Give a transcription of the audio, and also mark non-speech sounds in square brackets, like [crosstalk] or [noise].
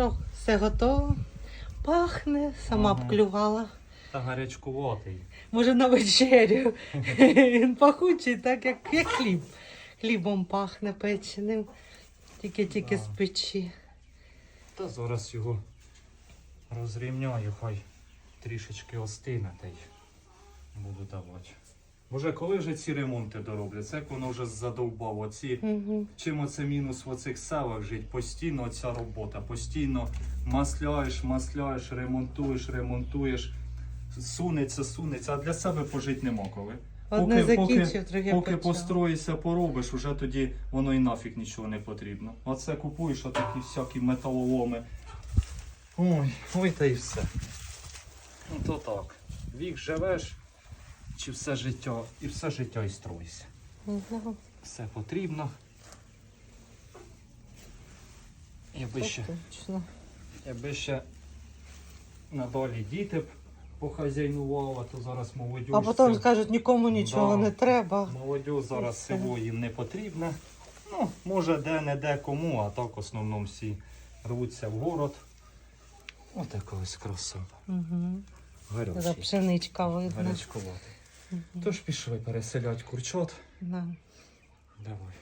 Що, все готово? Пахне, сама Ага. обклювала. Та гарячкуватий. Може на вечерю. [laughs] Він пахучий, так як, як хліб. Хлібом пахне печеним. Тільки-тільки Да. з печі. Та зараз його розрівняю, хай трішечки остине та й буду давати. Боже, коли вже ці ремонти доробляться, як воно вже задовбало. Ці Угу. Чим оце мінус в оцих селах жить? Постійно ця робота, постійно масляєш, масляєш, ремонтуєш, ремонтуєш, сунеться, сунеться, а для себе пожити нема коли. Одне Поки- поки- друге Поки почав. построїшся, поробиш, уже тоді воно і нафіг нічого не потрібно. Оце купуєш отакі всякі металоломи. Ой, ой та й все. Ну то так. Вік живеш, чи все життя, і все життя і строїся. Угу. Все потрібно. Якби ще, якби ще надалі діти б похазяйнували, то зараз молодь. А потім скажуть, нікому нічого Да. не треба. Молодь зараз село їм не потрібне. Ну, може де-не-де кому, а так в основному всі рвуться в город. Отака ось краса. Угу. За пшеничка видно. Гарячкувати. Тож пішли переселять курчат. Да. Давай.